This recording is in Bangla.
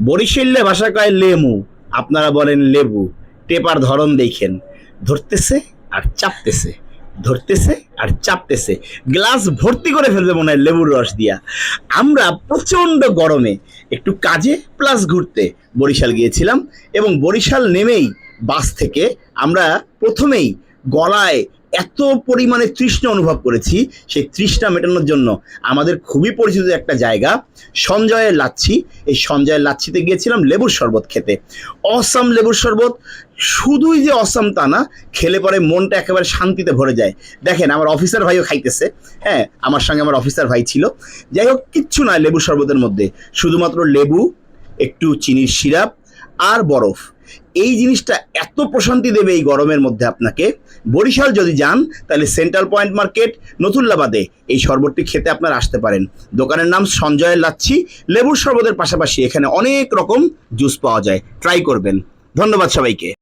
বরিশাল্য ভাষা কয় লেমু? আপনারা বলেন লেবু। টেপার ধরন দেখেন। ধরতেছে আর চাপতেছে। ধরতেছে আর চাপতেছে। গ্লাস ভর্তি করে ফেলবে মনে হয় লেবুর রস দিয়া। আমরা প্রচণ্ড গরমে একটু কাজে প্লাস ঘুরতে বরিশাল গিয়েছিলাম এবং বরিশাল নেমেই বাস থেকে আমরা প্রথমেই গলায় এত পরিমাণে তৃষ্ণা অনুভব করেছি, সেই তৃষ্ণা মেটানোর জন্য আমাদের খুবই পরিচিত একটা জায়গা, সঞ্জয়ের লাচ্ছি। এই সঞ্জয়ের লাচ্ছিতে গিয়েছিলাম লেবুর শরবত খেতে। অসাম লেবুর শরবত শুধুই যে অসাম তা না, খেলে পরে মনটা একেবারে শান্তিতে ভরে যায়। দেখেন, আমার অফিসার ভাইও খাইতেছে। হ্যাঁ আমার সঙ্গে আমার অফিসার ভাই ছিল। যাই হোক, কিচ্ছু নয় লেবুর শরবতের মধ্যে। শুধুমাত্র লেবু, একটু চিনির সিরাপ আর বরফ। এই জিনিসটা এত প্রশান্তি দেবে এই গরমের মধ্যে আপনাকে। বরিশাল যদি যান, তাহলে সেন্ট্রাল পয়েন্ট মার্কেট নতুল্লাবাদে এই শরবতটি খেতে আপনারা আসতে পারেন। দোকানের নাম সঞ্জয় লাচ্ছি, লেবুর শরবতের পাশাপাশি এখানে অনেক রকম জুস পাওয়া যায়। ট্রাই করবেন। ধন্যবাদ সবাইকে।